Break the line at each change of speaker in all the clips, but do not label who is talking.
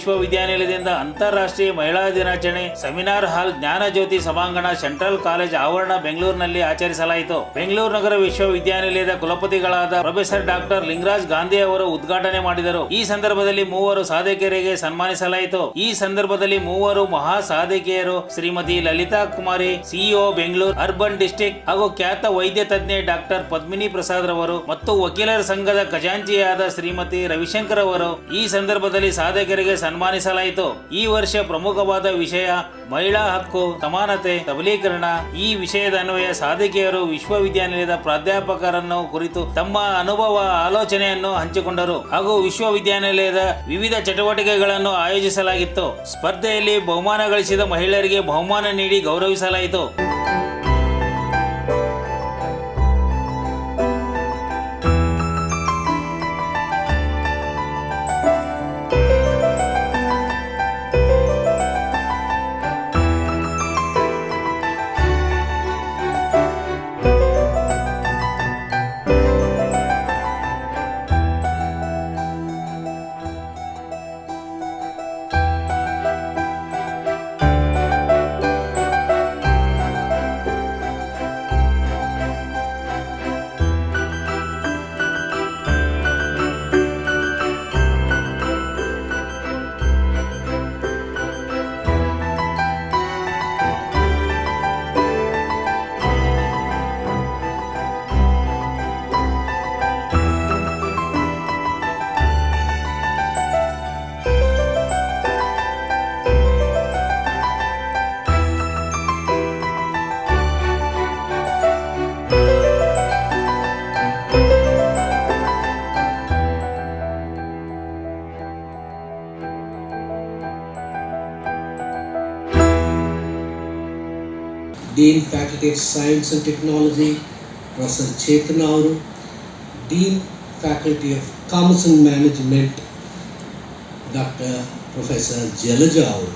ವಿಶ್ವವಿದ್ಯಾನಿಲಯದಿಂದ ಅಂತಾರಾಷ್ಟ್ರೀಯ ಮಹಿಳಾ ದಿನಾಚರಣೆ ಸೆಮಿನಾರ್ ಹಾಲ್ ಜ್ಞಾನ ಜ್ಯೋತಿ ಸಭಾಂಗಣ ಸೆಂಟ್ರಲ್ ಕಾಲೇಜ್ ಆವರಣ ಬೆಂಗಳೂರಿನಲ್ಲಿ ಆಚರಿಸಲಾಯಿತು. ಬೆಂಗಳೂರು ನಗರ ವಿಶ್ವವಿದ್ಯಾನಿಲಯದ ಕುಲಪತಿಗಳಾದ ಪ್ರೊಫೆಸರ್ ಡಾಕ್ಟರ್ ಲಿಂಗರಾಜ್ ಗಾಂಧಿ ಅವರು ಉದ್ಘಾಟನೆ ಮಾಡಿದರು. ಈ ಸಂದರ್ಭದಲ್ಲಿ ಮೂವರು ಸಾಧಕಿಯರಿಗೆ ಸನ್ಮಾನಿಸಲಾಯಿತು. ಈ ಸಂದರ್ಭದಲ್ಲಿ ಮೂವರು ಮಹಾ ಸಾಧಕಿಯರು Shrimati Lalitha Kumari, CEO Bengaluru urban district ಹಾಗೂ ಖ್ಯಾತ ವೈದ್ಯ ತಜ್ಞೆ ಡಾಕ್ಟರ್ ಪದ್ಮಿನಿ ಪ್ರಸಾದ್ ರವರು ಮತ್ತು ವಕೀಲರ ಸಂಘದ ಖಜಾಂಚಿಯಾದ ಶ್ರೀಮತಿ ರವಿಶಂಕರ್ ಅವರು ಈ ಸಂದರ್ಭದಲ್ಲಿ ಸಾಧಕರಿಗೆ ಸನ್ಮಾನಿಸಲಾಯಿತು. ಈ ವರ್ಷ ಪ್ರಮುಖವಾದ ವಿಷಯ ಮಹಿಳಾ ಹಕ್ಕು, ಸಮಾನತೆ, ಸಬಲೀಕರಣ. ಈ ವಿಷಯದ ಅನ್ವಯ ಸಾಧಕಿಯರು ವಿಶ್ವವಿದ್ಯಾನಿಲಯದ ಪ್ರಾಧ್ಯಾಪಕರನ್ನು ಕುರಿತು ತಮ್ಮ ಅನುಭವ, ಆಲೋಚನೆಯನ್ನು ಹಂಚಿಕೊಂಡರು. ಹಾಗೂ ವಿಶ್ವವಿದ್ಯಾನಿಲಯದ ವಿವಿಧ ಚಟುವಟಿಕೆಗಳನ್ನು ಆಯೋಜಿಸಲಾಗಿತ್ತು. ಸ್ಪರ್ಧೆಯಲ್ಲಿ ಬಹುಮಾನ ಗಳಿಸಿದ ಮಹಿಳೆಯರಿಗೆ ಬಹುಮಾನ ನೀಡಿ ಗೌರವಿಸಲಾಯಿತು.
Dean faculty of science and technology professor Chetana ಅವರು dean faculty of commerce and management doctor professor Jalaja ಅವರು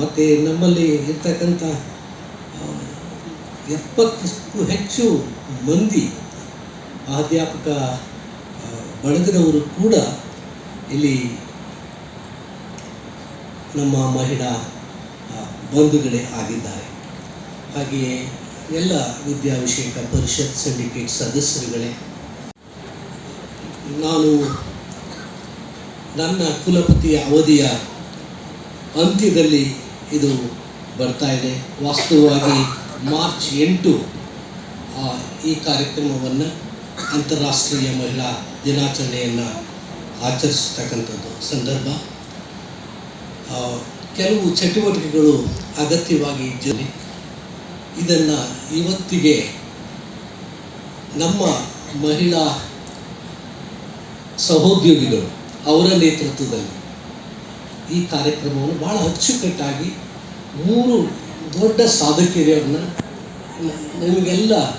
ಮತ್ತು ನಮ್ಮಲ್ಲಿ ಇರ್ತಕ್ಕಂಥ ಎಪ್ಪತ್ತಕ್ಕೂ ಹೆಚ್ಚು ಮಂದಿ ಅಧ್ಯಾಪಕ ಬಳಗದವರು ಕೂಡ ಇಲ್ಲಿ ನಮ್ಮ ಮಹಿಳಾ ಬಂಧುಗಳೇ ಆಗಿದ್ದಾರೆ. ಹಾಗೆಯೇ ಎಲ್ಲ ವಿದ್ಯಾಭಿಷೇಕ ಪರಿಷತ್ ಸಿಂಡಿಕೇಟ್ ಸದಸ್ಯರುಗಳೇ, ನಾನು ನನ್ನ ಕುಲಪತಿಯ ಅವಧಿಯ ಅಂತ್ಯದಲ್ಲಿ ಇದು ಬರ್ತಾ ಇದೆ. ವಾಸ್ತವವಾಗಿ ಮಾರ್ಚ್ ಎಂಟು ಈ ಕಾರ್ಯಕ್ರಮವನ್ನು ಅಂತಾರಾಷ್ಟ್ರೀಯ ಮಹಿಳಾ ದಿನಾಚರಣೆಯನ್ನು ಆಚರಿಸ್ತಕ್ಕಂಥದ್ದು ಸಂದರ್ಭ. ಕೆಲವು ಚಟುವಟಿಕೆಗಳು ಅಗತ್ಯವಾಗಿ ಜೊತೆ ಇದನ್ನು ಇವತ್ತಿಗೆ ನಮ್ಮ ಮಹಿಳಾ ಸಹೋದ್ಯೋಗಿಗಳು ಅವರ ನೇತೃತ್ವದಲ್ಲಿ ಈ ಕಾರ್ಯಕ್ರಮವನ್ನು ಭಾಳ ಅಚ್ಚುಕಟ್ಟಾಗಿ ಮೂರು ದೊಡ್ಡ ಸಾಧಕಿಯರನ್ನ ನಮಗೆಲ್ಲ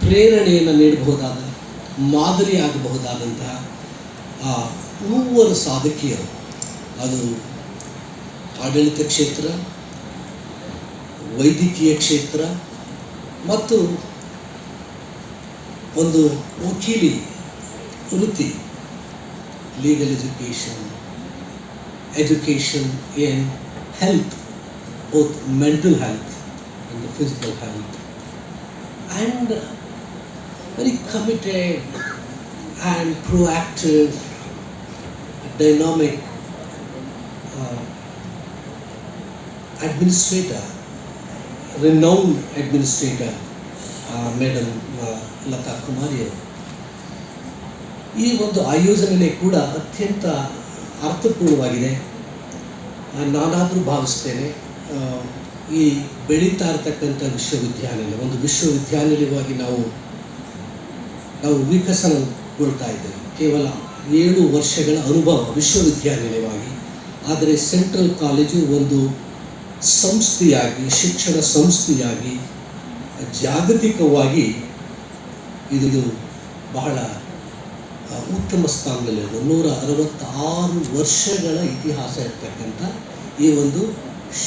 ಪ್ರೇರಣೆಯನ್ನು ನೀಡಬಹುದಾದ ಮಾದರಿಯಾಗಬಹುದಾದಂತಹ ಆ ಮೂವರು ಸಾಧಕಿಯರು. ಅದು ಆಡಳಿತ ಕ್ಷೇತ್ರ ವೈದ್ಯಕೀಯ ಕ್ಷೇತ್ರ ಮತ್ತು ಒಂದು ವಕೀಲಿ ವೃತ್ತಿ legal education education in health both mental health and physical health and very committed and proactive dynamic uh, administrator renowned administrator madam Latha Kumari ಅವರು. ಈ ಒಂದು ಆಯೋಜನೆ ಕೂಡ ಅತ್ಯಂತ ಅರ್ಥಪೂರ್ಣವಾಗಿದೆ. ನಾನಾದರೂ ಭಾವಿಸ್ತೇನೆ ಈ ಬೆಳೀತಾ ಇರತಕ್ಕಂಥ ವಿಶ್ವವಿದ್ಯಾನಿಲಯ, ಒಂದು ವಿಶ್ವವಿದ್ಯಾನಿಲಯವಾಗಿ ನಾವು ನಾವು ವಿಕಸನಗೊಳ್ತಾ ಇದ್ದೇವೆ. ಕೇವಲ ಏಳು ವರ್ಷಗಳ ಅನುಭವ ವಿಶ್ವವಿದ್ಯಾನಿಲಯವಾಗಿ, ಆದರೆ ಸೆಂಟ್ರಲ್ ಕಾಲೇಜು ಒಂದು ಸಂಸ್ಥೆಯಾಗಿ, ಶಿಕ್ಷಣ ಸಂಸ್ಥೆಯಾಗಿ, ಜಾಗತಿಕವಾಗಿ ಇದು ಬಹಳ ಉತ್ತಮ ಸ್ಥಾನದಲ್ಲಿದೆ ನೂರ ಅರವತ್ತಾರು ವರ್ಷಗಳ ಇತಿಹಾಸ ಇರ್ತಕ್ಕಂಥ ಈ ಒಂದು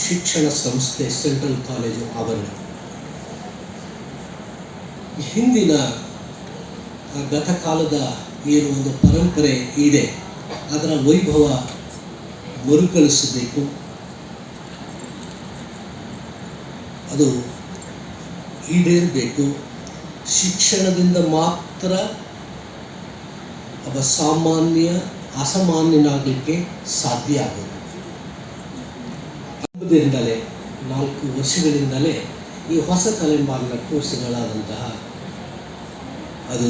ಶಿಕ್ಷಣ ಸಂಸ್ಥೆ ಸೆಂಟ್ರಲ್ ಕಾಲೇಜು ಆವರಣ. ಹಿಂದಿನ ಗತಕಾಲದ ಏನು ಒಂದು ಪರಂಪರೆ ಇದೆ, ಅದರ ವೈಭವ
ಮರುಕಳಿಸಬೇಕು. ಅದು ಈಡೇರಬೇಕು. ಶಿಕ್ಷಣದಿಂದ ಮಾತ್ರ ಒಬ್ಬ ಸಾಮಾನ್ಯ, ಅಸಾಮಾನ್ಯನಾಗಲಿಕ್ಕೆ ಸಾಧ್ಯ ಆಗುತ್ತೆ ಹಬ್ಬದಿಂದಲೇ ನಾಲ್ಕು ವರ್ಷಗಳಿಂದಲೇ ಈ ಹೊಸ ತಲೆಮಾರಿನ ಕೋರ್ಸ್ಗಳಾದಂತಹ ಅದು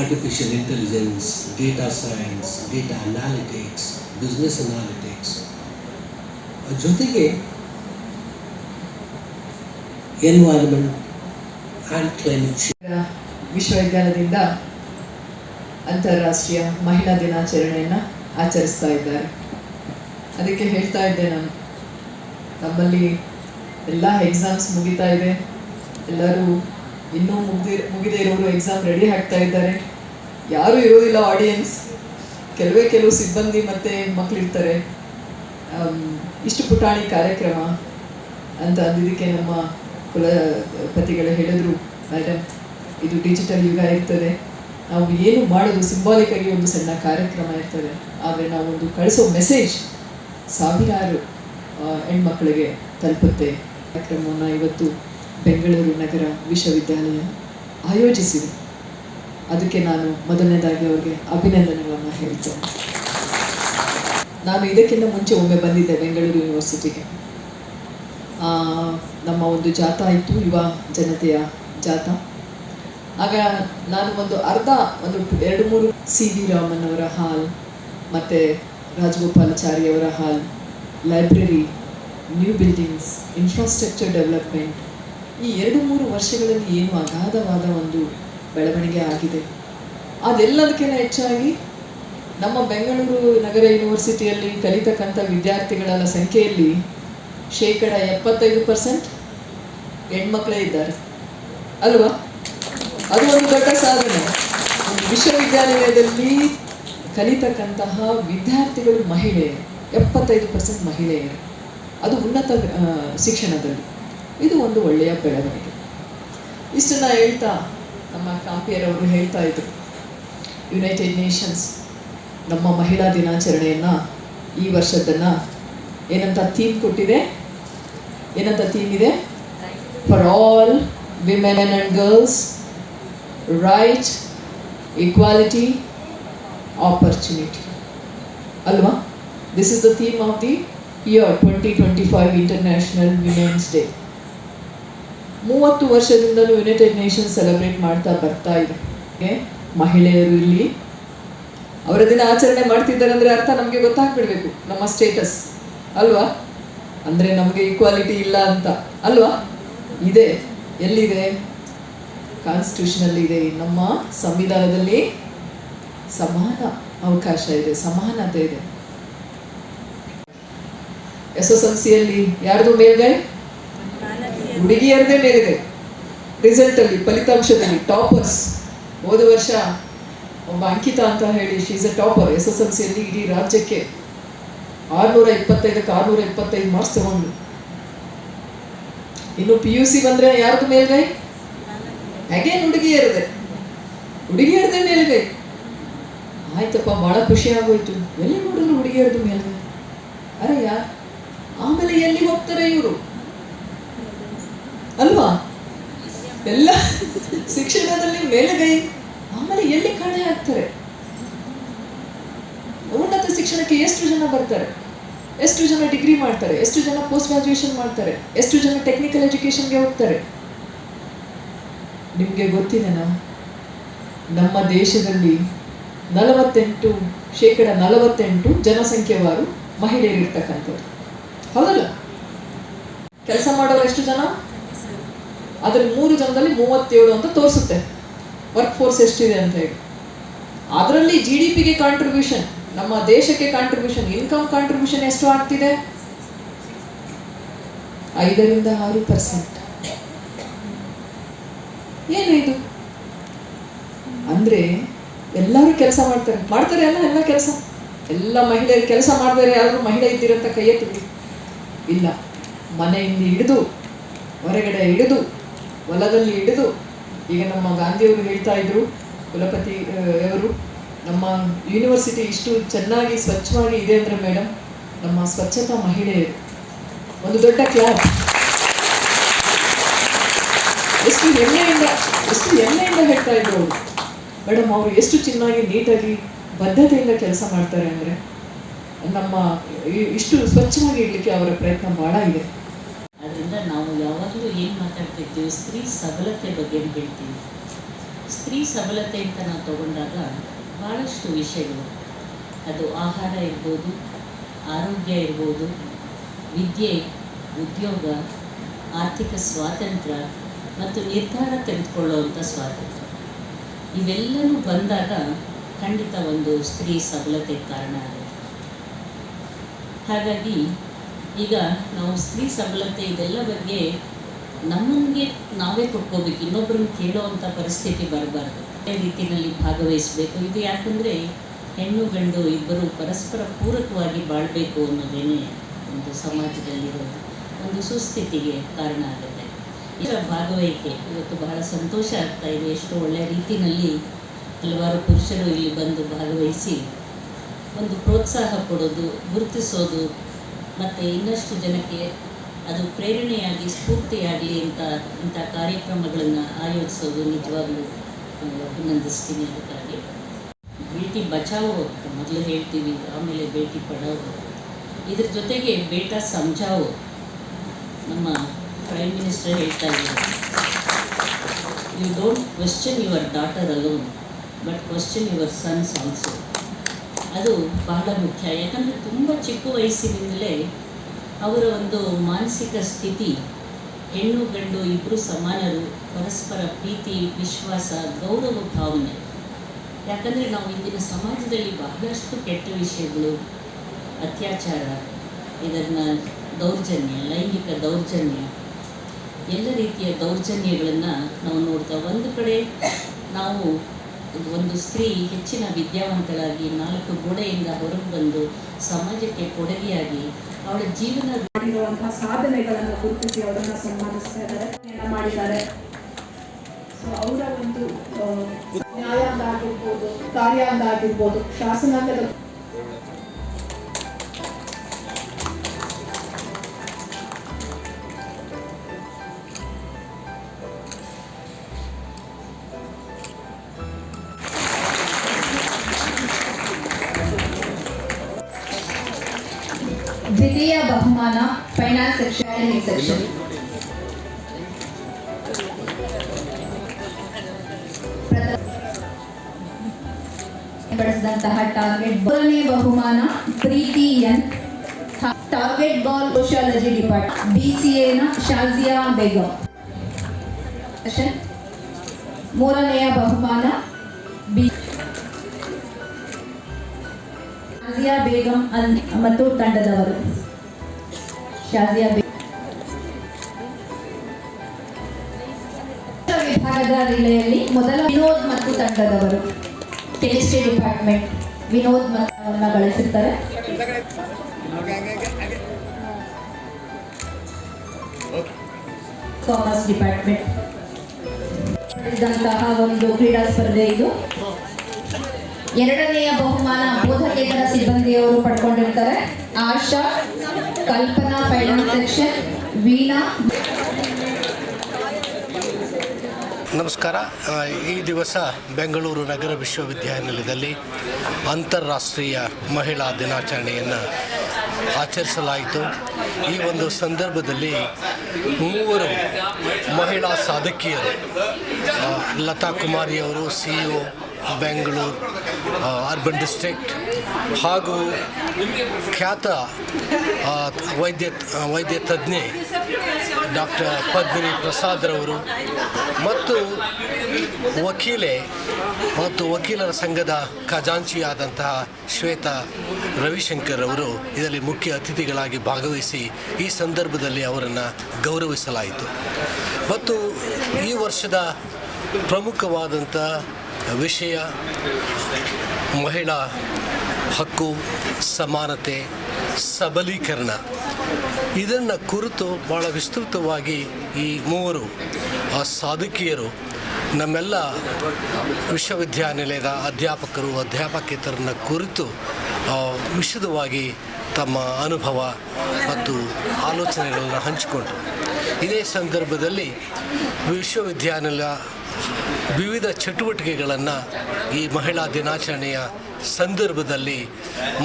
artificial intelligence data science data analytics business analytics ಜೊತೆಗೆ ಎನ್ವೈರನ್ಮೆಂಟ್ ಆ್ಯಂಡ್ ಕ್ಲೈಮೇಟ್
ವಿಶ್ವವಿದ್ಯಾಲಯದಿಂದ ಅಂತಾರಾಷ್ಟ್ರೀಯ ಮಹಿಳಾ ದಿನಾಚರಣೆಯನ್ನು ಆಚರಿಸ್ತಾ ಇದ್ದಾರೆ. ಅದಕ್ಕೆ ಹೇಳ್ತಾ ಇದ್ದೆ ನಾನು, ನಮ್ಮಲ್ಲಿ ಎಲ್ಲ ಎಕ್ಸಾಮ್ಸ್ ಮುಗಿತಾ ಇದೆ. ಎಲ್ಲರೂ ಇನ್ನೂ ಮುಗ್ದಿ ಮುಗಿದೇ ಇರೋರು ಎಕ್ಸಾಮ್ ರೆಡಿ ಆಗ್ತಾ ಇದ್ದಾರೆ. ಯಾರೂ ಇರೋದಿಲ್ಲ ಆಡಿಯನ್ಸ್ ಕೆಲವೇ ಕೆಲವು ಸಿಬ್ಬಂದಿ ಮತ್ತು ಮಕ್ಕಳಿರ್ತಾರೆ ಇಷ್ಟು ಪುಟಾಣಿ ಕಾರ್ಯಕ್ರಮ ಅಂತ ಅಂದಿದ್ದಕ್ಕೆ ನಮ್ಮ ಕುಲಪತಿಗಳು ಹೇಳಿದ್ರು ಮೇಡಮ್ ಇದು ಡಿಜಿಟಲ್ ಯುಗ ಇರ್ತದೆ. ನಾವು ಏನು ಮಾಡೋದು ಸಿಂಬಾಲಿಕ್ ಆಗಿ ಒಂದು ಸಣ್ಣ ಕಾರ್ಯಕ್ರಮ ಇರ್ತದೆ. ಆದರೆ ನಾವು ಒಂದು ಕಳಿಸೋ ಮೆಸೇಜ್ ಸಾವಿರಾರು ಹೆಣ್ಮಕ್ಳಿಗೆ ತಲುಪುತ್ತೆ. ಕಾರ್ಯಕ್ರಮವನ್ನು ಇವತ್ತು ಬೆಂಗಳೂರು ನಗರ ವಿಶ್ವವಿದ್ಯಾಲಯ ಆಯೋಜಿಸಿದೆ. ಅದಕ್ಕೆ ನಾನು ಮೊದಲನೇದಾಗಿ ಅವರಿಗೆ ಅಭಿನಂದನೆಗಳನ್ನು ಹೇಳ್ತೇನೆ. ನಾನು ಇದಕ್ಕಿಂತ ಮುಂಚೆ ಒಮ್ಮೆ ಬಂದಿದ್ದೆ ಬೆಂಗಳೂರು ಯೂನಿವರ್ಸಿಟಿಗೆ ನಮ್ಮ ಒಂದು ಜಾಥಾ ಇತ್ತು, ಯುವ ಜನತೆಯ ಜಾಥಾ. ಆಗ ನಾನು ಒಂದು ಅರ್ಧ, ಒಂದು ಎರಡು ಮೂರು ಸಿ ವಿ ರಾಮನ್ ಅವರ ಹಾಲ್, ಮತ್ತು ರಾಜಗೋಪಾಲಾಚಾರಿ ಅವರ hall, library, new buildings infrastructure development ಈ ಎರಡು ಮೂರು ವರ್ಷಗಳಲ್ಲಿ ಏನು ಅಗಾಧವಾದ ಒಂದು ಬೆಳವಣಿಗೆ ಆಗಿದೆ. ಅದೆಲ್ಲದಕ್ಕಿಂತ ಹೆಚ್ಚಾಗಿ ನಮ್ಮ ಬೆಂಗಳೂರು ನಗರ ಯೂನಿವರ್ಸಿಟಿಯಲ್ಲಿ ಕಲಿತಕ್ಕಂಥ ವಿದ್ಯಾರ್ಥಿಗಳ ಸಂಖ್ಯೆಯಲ್ಲಿ ಶೇಕಡ ಎಪ್ಪತ್ತೈದು ಪರ್ಸೆಂಟ್ ಹೆಣ್ಮಕ್ಳೇ ಇದ್ದಾರೆ. ಅಲ್ವಾ? ಅದು ಒಂದು ದೊಡ್ಡ ಸಾಧನೆ. ವಿಶ್ವವಿದ್ಯಾಲಯದಲ್ಲಿ ಕಲಿತಕ್ಕಂತಹ ವಿದ್ಯಾರ್ಥಿಗಳು ಮಹಿಳೆಯರು, ಎಪ್ಪತ್ತೈದು ಪರ್ಸೆಂಟ್ ಮಹಿಳೆಯರು. ಅದು ಉನ್ನತ ಶಿಕ್ಷಣದಲ್ಲಿ. ಇದು ಒಂದು ಒಳ್ಳೆಯ ಬೆಳವಣಿಗೆ. ಇಷ್ಟನ್ನ ಹೇಳ್ತಾ, ನಮ್ಮ ಕಾಂಪಿಯರವರು ಹೇಳ್ತಾ ಇದ್ರು. ಯುನೈಟೆಡ್ ನೇಷನ್ಸ್ ನಮ್ಮ ಮಹಿಳಾ ದಿನಾಚರಣೆಯನ್ನು ಈ ವರ್ಷದನ್ನು ಏನಂತ ಥೀಮ್ ಕೊಟ್ಟಿದೆ? ಏನಂತ ಥೀಮ್ ಇದೆ? For all women and girls right equality, opportunity ಅಲ್ವಾ this is the theme of the year twenty twenty five Day. ಮೂವತ್ತು ವರ್ಷದಿಂದಲೂ ಯುನೈಟೆಡ್ ನೇಷನ್ ಸೆಲೆಬ್ರೇಟ್ ಮಾಡ್ತಾ ಬರ್ತಾ ಇದೆ. ಮಹಿಳೆಯರು ಇಲ್ಲಿ ಅವರ ದಿನ ಆಚರಣೆ ಮಾಡ್ತಿದ್ದಾರೆ ಅಂದರೆ ಅರ್ಥ ನಮಗೆ ಗೊತ್ತಾಗ್ಬಿಡ್ಬೇಕು ನಮ್ಮ ಸ್ಟೇಟಸ್ ಅಲ್ವಾ? ಅಂದರೆ ನಮಗೆ ಈಕ್ವಾಲಿಟಿ ಇಲ್ಲ ಅಂತ. ಅಲ್ವಾ? ಇದೆ. ಎಲ್ಲಿದೆ? ಕಾನ್ಸ್ಟಿಟ್ಯೂಷನಲ್ಲಿ ಇದೆ ನಮ್ಮ ಸಂವಿಧಾನದಲ್ಲಿ ಸಮಾನ ಅವಕಾಶ ಇದೆ ಸಮಾನತೆ ಇದೆ. ಎಸ್ ಎಸ್ ಎಲ್ ಸಿಯಲ್ಲಿ ಯಾರ್ದು ಮೇಲ್ಗೈ? ಹುಡುಗಿಯರದೇ ಮೇಲಿದೆ. ರಿಸಲ್ಟಲ್ಲಿ ಫಲಿತಾಂಶದಲ್ಲಿ ಟಾಪರ್ಸ್ ಹೋದ ವರ್ಷ ಒಬ್ಬ ಅಂಕಿತಾ ಅಂತ ಹೇಳಿ she's a topper S S L ಸಿಯಲ್ಲಿ ಇಡೀ ರಾಜ್ಯಕ್ಕೆ ಆರುನೂರ ಇಪ್ಪತ್ತೈದಕ್ಕೆ ಆರುನೂರ ಇಪ್ಪತ್ತೈದು ಮಾರ್ಕ್ಸ್ ತಗೊಂಡು ಇನ್ನು ಪಿ ಯು ಸಿ ಬಂದ್ರೆ ಯಾರ್ದು ಮೇಲ್ಗೈ? ಅಗೇನ್ ಹುಡುಗಿಯರದೆ ಹುಡುಗಿಯರದೆ ಮೇಲ್ಗೈ. ಆಯ್ತಪ್ಪ ಭಾಳ ಖುಷಿ ಆಗೋಯ್ತು. ಎಲ್ಲಿ ನೋಡಿದ್ರು ಹುಡುಗಿಯರದು ಮೇಲ್ಗೈ? ಅರೆ ಯಾರ್ ಆಮೇಲೆ ಎಲ್ಲಿ ಹೋಗ್ತಾರೆ ಇವರು? ಅಲ್ವಾ? ಎಲ್ಲ ಶಿಕ್ಷಣದಲ್ಲಿ ಮೇಲುಗೈ, ಆಮೇಲೆ ಎಲ್ಲಿ ಕಾಣೆ ಆಗ್ತಾರೆ? ಉನ್ನತ ಶಿಕ್ಷಣಕ್ಕೆ ಎಷ್ಟು ಜನ ಬರ್ತಾರೆ? ಎಷ್ಟು ಜನ ಡಿಗ್ರಿ ಮಾಡ್ತಾರೆ, ಎಷ್ಟು ಜನ ಪೋಸ್ಟ್ ಗ್ರಾಜುಯೇಷನ್ ಮಾಡ್ತಾರೆ, ಎಷ್ಟು ಜನ ಟೆಕ್ನಿಕಲ್ ಎಜುಕೇಶನ್ಗೆ ಹೋಗ್ತಾರೆ? ನಿಮಗೆ ಗೊತ್ತಿದೆನಾ? ನಮ್ಮ ದೇಶದಲ್ಲಿ ನಲವತ್ತೆಂಟು ಶೇಕಡ ನಲವತ್ತೆಂಟು ಜನಸಂಖ್ಯೆವಾರು ಮಹಿಳೆಯರಿರ್ತಕ್ಕಂಥದ್ದು ಹೌದಲ್ಲ? ಕೆಲಸ ಮಾಡೋರು ಎಷ್ಟು ಜನ? ಅದರಲ್ಲಿ ಮೂರು ಜನದಲ್ಲಿ ಮೂವತ್ತೇಳು ಅಂತ ತೋರಿಸುತ್ತೆ. ವರ್ಕ್ ಫೋರ್ಸ್ ಎಷ್ಟಿದೆ ಅಂತ ಹೇಳಿ. ಅದರಲ್ಲಿ ಜಿ ಡಿ ಪಿಗೆ ಕಾಂಟ್ರಿಬ್ಯೂಷನ್ ನಮ್ಮ ದೇಶಕ್ಕೆ ಕಾಂಟ್ರಿಬ್ಯೂಷನ್ ಇನ್ಕಮ್ ಕಾಂಟ್ರಿಬ್ಯೂಷನ್ ಎಷ್ಟು ಆಗ್ತಿದೆ? ಐದರಿಂದ ಆರು ಪರ್ಸೆಂಟ್ ಏನು ಇದು? ಅಂದ್ರೆ ಎಲ್ಲರೂ ಕೆಲಸ ಮಾಡ್ತಾರೆ. ಮಾಡ್ತಾರೆ ಅಲ್ಲ ಎಲ್ಲ ಕೆಲಸ? ಎಲ್ಲ ಮಹಿಳೆಯರು ಕೆಲಸ ಮಾಡಿದರೆ ಯಾರು ಮಹಿಳೆ ಇದ್ದಿರಂತ ಕೈ ಎತ್ತಿ ಇಲ್ಲ. ಮನೆಯಿಂದ ಹಿಡಿದು, ಹೊರಗಡೆ ಹಿಡಿದು, ಹೊಲದಲ್ಲಿ ಹಿಡಿದು, ಈಗ ನಮ್ಮ ಗಾಂಧಿಯವರು ಹೇಳ್ತಾ ಇದ್ರು, ಕುಲಪತಿ ಅವರು ನಮ್ಮ ಯೂನಿವರ್ಸಿಟಿ ಇಷ್ಟು ಚೆನ್ನಾಗಿ, ಸ್ವಚ್ಛವಾಗಿ ಇದೆ ಅಂದರೆ ಮೇಡಮ್ ನಮ್ಮ ಸ್ವಚ್ಛತಾ ಮಹಿಳೆಯರು ಒಂದು ದೊಡ್ಡ ಕ್ಲಾಪ್ ಎಷ್ಟು ಹೆಮ್ಮೆಯಿಂದ ಎಷ್ಟು ಹೆಮ್ಮೆಯಿಂದ ಹೇಳ್ತಾ ಇದ್ರು ಅವರು. ಮೇಡಮ್ ಅವರು ಎಷ್ಟು ಚೆನ್ನಾಗಿ, ನೀಟಾಗಿ ಬದ್ಧತೆಯಿಂದ ಕೆಲಸ ಮಾಡ್ತಾರೆ ಅಂದರೆ ನಮ್ಮ ಇಷ್ಟು ಸ್ವಚ್ಛವಾಗಿ ಇಡಲಿಕ್ಕೆ ಅವರ ಪ್ರಯತ್ನ ಭಾಳ ಇದೆ.
ಅದರಿಂದ ನಾವು ಯಾವಾಗಲೂ ಏನು ಮಾತಾಡ್ತಿರ್ತೀವಿ, ಸ್ತ್ರೀ ಸಬಲತೆ ಬಗ್ಗೆ ಹೇಳ್ತೀವಿ. ಸ್ತ್ರೀ ಸಬಲತೆ ಅಂತ ನಾವು ತಗೊಂಡಾಗ ಭಾಳಷ್ಟು ವಿಷಯಗಳು. ಅದು ಆಹಾರ ಇರ್ಬೋದು, ಆರೋಗ್ಯ ಇರ್ಬೋದು, ವಿದ್ಯೆ, ಉದ್ಯೋಗ, ಆರ್ಥಿಕ ಸ್ವಾತಂತ್ರ್ಯ ಮತ್ತು ನಿರ್ಧಾರ ತೆಗೆದುಕೊಳ್ಳುವಂಥ ಸ್ವಾತಂತ್ರ್ಯ. ಇವೆಲ್ಲವೂ ಬಂದಾಗ ಖಂಡಿತ ಒಂದು ಸ್ತ್ರೀ ಸಬಲತೆ ಕಾರಣ ಆಗುತ್ತೆ. ಹಾಗಾಗಿ ಈಗ ನಾವು ಸ್ತ್ರೀ ಸಬಲತೆ ಇದೆಲ್ಲ ಬಗ್ಗೆ ನಮಗೆ ನಾವೇ ಕೊಟ್ಕೋಬೇಕು ಇನ್ನೊಬ್ಬರನ್ನ ಕೇಳೋವಂಥ ಪರಿಸ್ಥಿತಿ ಬರಬಾರ್ದು. ರೀತಿಯಲ್ಲಿ ಭಾಗವಹಿಸಬೇಕು. ಇದು ಯಾಕಂದರೆ ಹೆಣ್ಣು ಗಂಡು ಇಬ್ಬರು ಪರಸ್ಪರ ಪೂರಕವಾಗಿ ಬಾಳಬೇಕು ಅನ್ನೋದೇನೆ ಒಂದು ಸಮಾಜದಲ್ಲಿರೋದು. ಒಂದು ಸುಸ್ಥಿತಿಗೆ ಕಾರಣ ಆಗುತ್ತೆ. ಇದರ ಭಾಗವಹಿಕೆ ಇವತ್ತು ಬಹಳ ಸಂತೋಷ ಆಗ್ತಾ ಇದೆ. ಎಷ್ಟು ಒಳ್ಳೆಯ ರೀತಿಯಲ್ಲಿ ಹಲವಾರು ಪುರುಷರು ಇಲ್ಲಿ ಬಂದು ಭಾಗವಹಿಸಿ ಒಂದು ಪ್ರೋತ್ಸಾಹ ಕೊಡೋದು, ಗುರುತಿಸೋದು, ಮತ್ತು ಇನ್ನಷ್ಟು ಜನಕ್ಕೆ ಅದು ಪ್ರೇರಣೆಯಾಗಿ, ಸ್ಫೂರ್ತಿಯಾಗಲಿ ಅಂತ ಇಂಥ ಕಾರ್ಯಕ್ರಮಗಳನ್ನು ಆಯೋಜಿಸೋದು ನಿಜವಾಗ್ಲೂ ಅಭಿನಂದಿಸ್ತೀನಿ ಅದಕ್ಕಾಗಿ ಭೇಟಿ ಬಚಾವೋ ಅಂತ ಮೊದಲು ಹೇಳ್ತೀವಿ ಆಮೇಲೆ ಬೇಟಿ ಪಡಾವೋ ಇದ್ರ ಜೊತೆಗೆ ಬೇಟ ಸಮಜಾವೋ ನಮ್ಮ ಪ್ರೈಮ್ ಮಿನಿಸ್ಟರ್ ಹೇಳ್ತಾ ಇದ್ದಾರೆ. You don't question your daughter alone but question your sons also ಅದು ಬಹಳ ಮುಖ್ಯ. ಯಾಕಂದರೆ ತುಂಬ ಚಿಕ್ಕ ವಯಸ್ಸಿನಿಂದಲೇ ಅವರ ಒಂದು ಮಾನಸಿಕ ಸ್ಥಿತಿ ಹೆಣ್ಣು ಗಂಡು ಇಬ್ಬರು ಸಮಾನರು, ಪರಸ್ಪರ ಪ್ರೀತಿ, ವಿಶ್ವಾಸ, ಗೌರವ, ಭಾವನೆ. ಯಾಕಂದರೆ ನಾವು ಇಂದಿನ ಸಮಾಜದಲ್ಲಿ ಬಹಳಷ್ಟು ಕೆಟ್ಟ ವಿಷಯಗಳು, ಅತ್ಯಾಚಾರ, ಇದನ್ನು ದೌರ್ಜನ್ಯ, ಲೈಂಗಿಕ ದೌರ್ಜನ್ಯ, ಎಲ್ಲ ರೀತಿಯ ದೌರ್ಜನ್ಯಗಳನ್ನು ನಾವು ನೋಡ್ತಾ, ಒಂದು ಕಡೆ ನಾವು ಒಂದು ಸ್ತ್ರೀ ಹೆಚ್ಚಿನ ವಿದ್ಯಾವಂತಳಾಗಿ ನಾಲ್ಕು ಗೋಡೆಯಿಂದ ಹೊರಗೆ ಬಂದು ಸಮಾಜಕ್ಕೆ ಕೊಡುಗೆಯಾಗಿ ಅವಳ ಜೀವನ
ಮಾಡಿರುವಂತಹ ಸಾಧನೆಗಳನ್ನು ಗುರುತಿಸಿ ಅವರನ್ನ ಸನ್ಮಾನಿಸ್ತಾ ಇದ್ದಾರೆ ಮಾಡಿದ್ದಾರೆ. ಅವರ ಒಂದು ನ್ಯಾಯಾಂಗ ಆಗಿರ್ಬೋದು, ಕಾರ್ಯಾಂಗ ಆಗಿರ್ಬೋದು, ಶಾಸನಾಂಗದ
ಸೆಕ್ಷನ್ ಸೆಕ್ಷನ್ ಪಡಿಸಿದಂತಹ ಟಾರ್ಗೆಟ್ ಮೂರನೇ ಬಹುಮಾನ Preeti N target ball sociology depart B C ಎನ ಶಾಜಿಯಾ ಬೇಗಂ ಸೆಕ್ಷನ್. ಮೂರನೆಯ ಬಹುಮಾನ ಬಿ ಶಾಜಿಯಾ ಬೇಗಂ ಅನ್ ಮತ್ತು ತಂಡದವರು ಶಾಜಿಯಾ ರಿಲೆಯಲ್ಲಿ ಮೊದಲ ವಿನೋದ್ ಮತ್ತು ತಂಡದವರು. ಕೆಮಿಸ್ಟ್ರಿ ಡಿಪಾರ್ಟ್ಮೆಂಟ್ ವಿನೋದ್ ಮತವನ್ನು ಗಳಿಸುತ್ತಾರೆ ಕಾಮರ್ಸ್ ಡಿಪಾರ್ಟ್ಮೆಂಟ್ ಇದ್ದಂತಹ ಒಂದು ಕ್ರೀಡಾ ಸ್ಪರ್ಧೆ ಇದು. ಎರಡನೆಯ ಬಹುಮಾನ ಬೋಧಕೇತರ ಸಿಬ್ಬಂದಿಯವರು ಪಡ್ಕೊಂಡಿರ್ತಾರೆ. Asha, Kalpana finance section Veena.
ನಮಸ್ಕಾರ. ಈ ದಿವಸ ಬೆಂಗಳೂರು ನಗರ ವಿಶ್ವವಿದ್ಯಾನಿಲಯದಲ್ಲಿ ಅಂತಾರಾಷ್ಟ್ರೀಯ ಮಹಿಳಾ ದಿನಾಚರಣೆಯನ್ನು ಆಚರಿಸಲಾಯಿತು. ಈ ಒಂದು ಸಂದರ್ಭದಲ್ಲಿ ಮೂವರು ಮಹಿಳಾ ಸಾಧಕಿಯರು Latha ಕುಮಾರಿಯವರು, C E Bengaluru urban district ಹಾಗೂ ಖ್ಯಾತ ವೈದ್ಯ ವೈದ್ಯ ತಜ್ಞೆ ಡಾಕ್ಟರ್ ಪದ್ಮಿನಿ ಪ್ರಸಾದ್ರವರು ಮತ್ತು ವಕೀಲೆ ಮತ್ತು ವಕೀಲರ ಸಂಘದ ಖಜಾಂಚಿಯಾದಂತಹ ಶ್ವೇತಾ ರವಿಶಂಕರ್ ಅವರು ಇದರಲ್ಲಿ ಮುಖ್ಯ ಅತಿಥಿಗಳಾಗಿ ಭಾಗವಹಿಸಿ ಈ ಸಂದರ್ಭದಲ್ಲಿ ಅವರನ್ನು ಗೌರವಿಸಲಾಯಿತು. ಮತ್ತು ಈ ವರ್ಷದ ಪ್ರಮುಖವಾದಂಥ ವಿಷಯ ಮಹಿಳಾ ಹಕ್ಕು, ಸಮಾನತೆ, ಸಬಲೀಕರಣ. ಇದನ್ನು ಕುರಿತು ಭಾಳ ವಿಸ್ತೃತವಾಗಿ ಈ ಮೂವರು ಆ ಸಾಧಕಿಯರು ನಮ್ಮೆಲ್ಲ ವಿಶ್ವವಿದ್ಯಾನಿಲಯದ ಅಧ್ಯಾಪಕರು, ಅಧ್ಯಾಪಕೇತರನ್ನ ಕುರಿತು ವಿಶದವಾಗಿ ತಮ್ಮ ಅನುಭವ ಮತ್ತು ಆಲೋಚನೆಗಳನ್ನು ಹಂಚಿಕೊಂಡರು. ಇದೇ ಸಂದರ್ಭದಲ್ಲಿ ವಿಶ್ವವಿದ್ಯಾನಿಲಯ ವಿವಿಧ ಚಟುವಟಿಕೆಗಳನ್ನು ಈ ಮಹಿಳಾ ದಿನಾಚರಣೆಯ ಸಂದರ್ಭದಲ್ಲಿ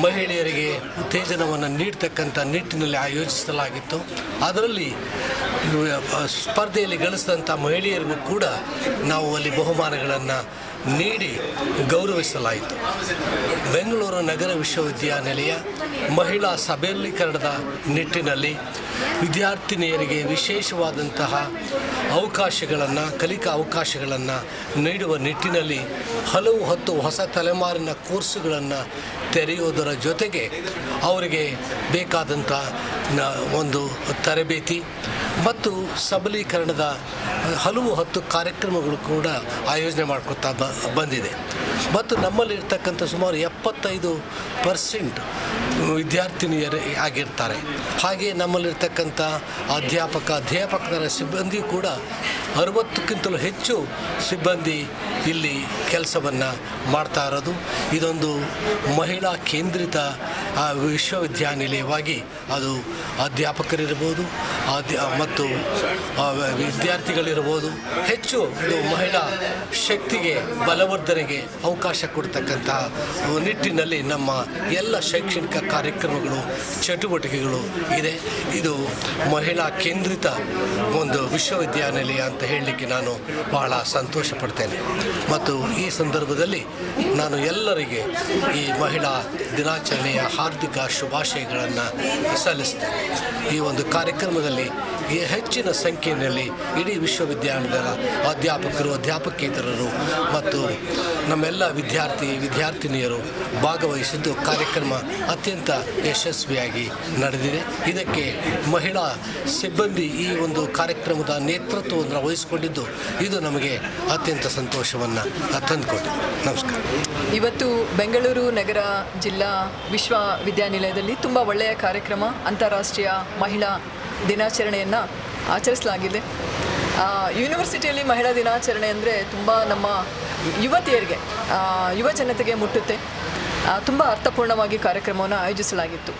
ಮಹಿಳೆಯರಿಗೆ ಉತ್ತೇಜನವನ್ನು ನೀಡ್ತಕ್ಕಂಥ ನಿಟ್ಟಿನಲ್ಲಿ ಆಯೋಜಿಸಲಾಗಿತ್ತು. ಅದರಲ್ಲಿ ಸ್ಪರ್ಧೆಯಲ್ಲಿ ಗಳಿಸಿದಂಥ ಮಹಿಳೆಯರಿಗೂ ಕೂಡ ನಾವು ಅಲ್ಲಿ ಬಹುಮಾನಗಳನ್ನು ನೀಡಿ ಗೌರವಿಸಲಾಯಿತು. ಬೆಂಗಳೂರು ನಗರ ವಿಶ್ವವಿದ್ಯಾನಿಲಯ ಮಹಿಳಾ ಸಬಲೀಕರಣದ ನಿಟ್ಟಿನಲ್ಲಿ ವಿದ್ಯಾರ್ಥಿನಿಯರಿಗೆ ವಿಶೇಷವಾದಂತಹ ಅವಕಾಶಗಳನ್ನು, ಕಲಿಕಾ ಅವಕಾಶಗಳನ್ನು ನೀಡುವ ನಿಟ್ಟಿನಲ್ಲಿ ಹಲವು ಹತ್ತು ಹೊಸ ತಲೆಮಾರಿನ ಕೋರ್ಸುಗಳನ್ನು ತೆರೆಯುವುದರ ಜೊತೆಗೆ ಅವರಿಗೆ ಬೇಕಾದಂಥ ಒಂದು ತರಬೇತಿ ಮತ್ತು ಸಬಲೀಕರಣದ ಹಲವು ಹತ್ತು ಕಾರ್ಯಕ್ರಮಗಳು ಕೂಡ ಆಯೋಜನೆ ಮಾಡ್ಕೊತಾ バンディで。ಮತ್ತು ನಮ್ಮಲ್ಲಿ ಇರ್ತಕ್ಕಂಥ ಸುಮಾರು ಎಪ್ಪತ್ತೈದು ಪರ್ಸೆಂಟ್ ವಿದ್ಯಾರ್ಥಿನಿಯರೇ ಆಗಿರ್ತಾರೆ. ಹಾಗೆ ನಮ್ಮಲ್ಲಿರ್ತಕ್ಕಂಥ ಅಧ್ಯಾಪಕ, ಅಧ್ಯಾಪಕರ ಸಿಬ್ಬಂದಿ ಕೂಡ ಅರವತ್ತಕ್ಕಿಂತಲೂ ಹೆಚ್ಚು ಸಿಬ್ಬಂದಿ ಇಲ್ಲಿ ಕೆಲಸವನ್ನು ಮಾಡ್ತಾ ಇರೋದು. ಇದೊಂದು ಮಹಿಳಾ ಕೇಂದ್ರಿತ ವಿಶ್ವವಿದ್ಯಾನಿಲಯವಾಗಿ ಅದು ಅಧ್ಯಾಪಕರಿರ್ಬೋದು, ಅಧ್ಯ, ಮತ್ತು ವಿದ್ಯಾರ್ಥಿಗಳಿರ್ಬೋದು. ಹೆಚ್ಚು ಇದು ಮಹಿಳಾ ಶಕ್ತಿಗೆ, ಬಲವರ್ಧನೆಗೆ ಅವಕಾಶ ಕೊಡ್ತಕ್ಕಂತಹ ನಿಟ್ಟಿನಲ್ಲಿ ನಮ್ಮ ಎಲ್ಲ ಶೈಕ್ಷಣಿಕ ಕಾರ್ಯಕ್ರಮಗಳು, ಚಟುವಟಿಕೆಗಳು ಇದೆ. ಇದು ಮಹಿಳಾ ಕೇಂದ್ರಿತ ಒಂದು ವಿಶ್ವವಿದ್ಯಾನಿಲಯ ಅಂತ ಹೇಳಲಿಕ್ಕೆ ನಾನು ಬಹಳ ಸಂತೋಷ ಪಡ್ತೇನೆ. ಮತ್ತು ಈ ಸಂದರ್ಭದಲ್ಲಿ ನಾನು ಎಲ್ಲರಿಗೆ ಈ ಮಹಿಳಾ ದಿನಾಚರಣೆಯ ಹಾರ್ದಿಕ ಶುಭಾಶಯಗಳನ್ನು ಸಲ್ಲಿಸ್ತೇನೆ. ಈ ಒಂದು ಕಾರ್ಯಕ್ರಮದಲ್ಲಿ ಈ ಹೆಚ್ಚಿನ ಸಂಖ್ಯೆಯಲ್ಲಿ ಇಡೀ ವಿಶ್ವವಿದ್ಯಾಲಯದ ಅಧ್ಯಾಪಕರು, ಅಧ್ಯಾಪಕೇತರರು ಮತ್ತು ನಮ್ಮೆಲ್ಲ ವಿದ್ಯಾರ್ಥಿ, ವಿದ್ಯಾರ್ಥಿನಿಯರು ಭಾಗವಹಿಸಿದ್ದು ಕಾರ್ಯಕ್ರಮ ಅತ್ಯಂತ ಯಶಸ್ವಿಯಾಗಿ ನಡೆದಿದೆ. ಇದಕ್ಕೆ ಮಹಿಳಾ ಸಿಬ್ಬಂದಿ ಈ ಒಂದು ಕಾರ್ಯಕ್ರಮದ ನೇತೃತ್ವವನ್ನು ವಹಿಸಿಕೊಂಡಿದ್ದು, ಇದು ನಮಗೆ ಅತ್ಯಂತ ಸಂತೋಷವನ್ನು ತಂದುಕೊಟ್ಟಿದೆ. ನಮಸ್ಕಾರ.
ಇವತ್ತು ಬೆಂಗಳೂರು ನಗರ ಜಿಲ್ಲಾ ವಿಶ್ವವಿದ್ಯಾನಿಲಯದಲ್ಲಿ ತುಂಬ ಒಳ್ಳೆಯ ಕಾರ್ಯಕ್ರಮ, ಅಂತಾರಾಷ್ಟ್ರೀಯ ಮಹಿಳಾ ದಿನಾಚರಣೆಯನ್ನು ಆಚರಿಸಲಾಗಿದೆ. ಯೂನಿವರ್ಸಿಟಿಯಲ್ಲಿ ಮಹಿಳಾ ದಿನಾಚರಣೆ ಅಂದರೆ ತುಂಬ ನಮ್ಮ ಯುವತಿಯರಿಗೆ ಯುವ ಜನತೆಗೆ ಮುಟ್ಟುತ್ತೆ. ತುಂಬ ಅರ್ಥಪೂರ್ಣವಾಗಿ ಕಾರ್ಯಕ್ರಮವನ್ನು ಆಯೋಜಿಸಲಾಗಿತ್ತು.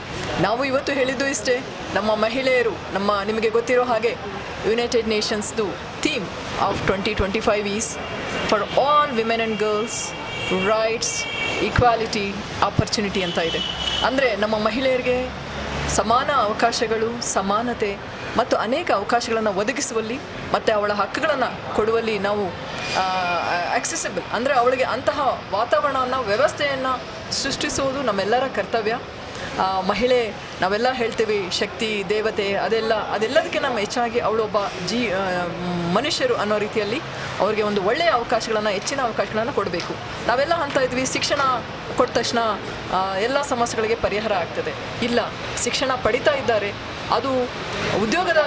ನಾವು ಇವತ್ತು ಹೇಳಿದ್ದು ಇಷ್ಟೇ, ನಮ್ಮ ಮಹಿಳೆಯರು, ನಮ್ಮ ನಿಮಗೆ ಗೊತ್ತಿರೋ ಹಾಗೆ united ನೇಷನ್ಸ್ದು theme of twenty twenty five is for all women and girls rights equality opportunity ಅಂತ ಇದೆ. ಅಂದರೆ ನಮ್ಮ ಮಹಿಳೆಯರಿಗೆ ಸಮಾನ ಅವಕಾಶಗಳು, ಸಮಾನತೆ ಮತ್ತು ಅನೇಕ ಅವಕಾಶಗಳನ್ನು ಒದಗಿಸುವಲ್ಲಿ ಮತ್ತು ಅವಳ ಹಕ್ಕುಗಳನ್ನು ಕೊಡುವಲ್ಲಿ ನಾವು ಆಕ್ಸೆಸಿಬಲ್ ಅಂದರೆ ಅವಳಿಗೆ ಅಂತಹ ವಾತಾವರಣವನ್ನು, ವ್ಯವಸ್ಥೆಯನ್ನು ಸೃಷ್ಟಿಸುವುದು ನಮ್ಮೆಲ್ಲರ ಕರ್ತವ್ಯ. ಮಹಿಳೆ, ನಾವೆಲ್ಲ ಹೇಳ್ತೀವಿ, ಶಕ್ತಿ, ದೇವತೆ, ಅದೆಲ್ಲ, ಅದೆಲ್ಲದಕ್ಕೆ ನಮ್ಮ ಹೆಚ್ಚಾಗಿ ಅವಳೊಬ್ಬ ಜೀ ಮನುಷ್ಯರು ಅನ್ನೋ ರೀತಿಯಲ್ಲಿ ಅವರಿಗೆ ಒಂದು ಒಳ್ಳೆಯ ಅವಕಾಶಗಳನ್ನು, ಹೆಚ್ಚಿನ ಅವಕಾಶಗಳನ್ನು ಕೊಡಬೇಕು. ನಾವೆಲ್ಲ ಅಂತ ಇದ್ವಿ, ಶಿಕ್ಷಣ ಕೊಟ್ಟ ತಕ್ಷಣ ಎಲ್ಲ ಸಮಸ್ಯೆಗಳಿಗೆ ಪರಿಹಾರ ಆಗ್ತದೆ. ಇಲ್ಲ, ಶಿಕ್ಷಣ ಪಡಿತಾ ಇದ್ದಾರೆ, ಅದು ಉದ್ಯೋಗದ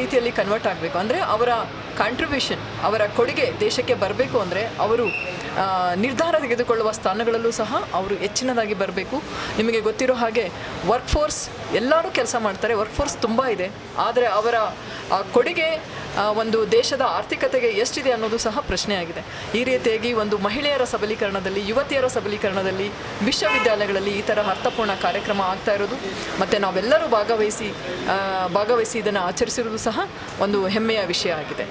ರೀತಿಯಲ್ಲಿ ಕನ್ವರ್ಟ್ ಆಗಬೇಕು. ಅಂದರೆ ಅವರ ಕಾಂಟ್ರಿಬ್ಯೂಷನ್ ಅವರ ಕೊಡುಗೆ ದೇಶಕ್ಕೆ ಬರಬೇಕು ಅಂದರೆ ಅವರು ನಿರ್ಧಾರ ತೆಗೆದುಕೊಳ್ಳುವ ಸ್ಥಾನಗಳಲ್ಲೂ ಸಹ ಅವರು ಹೆಚ್ಚಿನದಾಗಿ ಬರಬೇಕು. ನಿಮಗೆ ಗೊತ್ತಿರೋ ಹಾಗೆ ವರ್ಕ್ ಫೋರ್ಸ್ ಎಲ್ಲರೂ ಕೆಲಸ ಮಾಡ್ತಾರೆ. ವರ್ಕ್ ಫೋರ್ಸ್ ತುಂಬ ಇದೆ. ಆದರೆ ಅವರ ಕೊಡುಗೆ ಒಂದು ದೇಶದ ಆರ್ಥಿಕತೆಗೆ ಎಷ್ಟಿದೆ ಅನ್ನೋದು ಸಹ ಪ್ರಶ್ನೆಯಾಗಿದೆ. ಈ ರೀತಿಯಾಗಿ ಒಂದು ಮಹಿಳೆಯರ ಸಬಲೀಕರಣದಲ್ಲಿ, ಯುವತಿಯರ ಸಬಲೀಕರಣದಲ್ಲಿ, ವಿಶ್ವವಿದ್ಯಾಲಯಗಳಲ್ಲಿ ಈ ಥರ ಅರ್ಥಪೂರ್ಣ ಕಾರ್ಯಕ್ರಮ ಆಗ್ತಾ ಇರೋದು. ಮತ್ತು ನಾವೆಲ್ಲರೂ ಭಾಗವಹಿಸಿ ಭಾಗವಹಿಸಿ ಇದನ್ನು ಆಚರಿಸಿರುವುದು ಸಹ ಒಂದು ಹೆಮ್ಮೆಯ ವಿಷಯ ಆಗಿದೆ.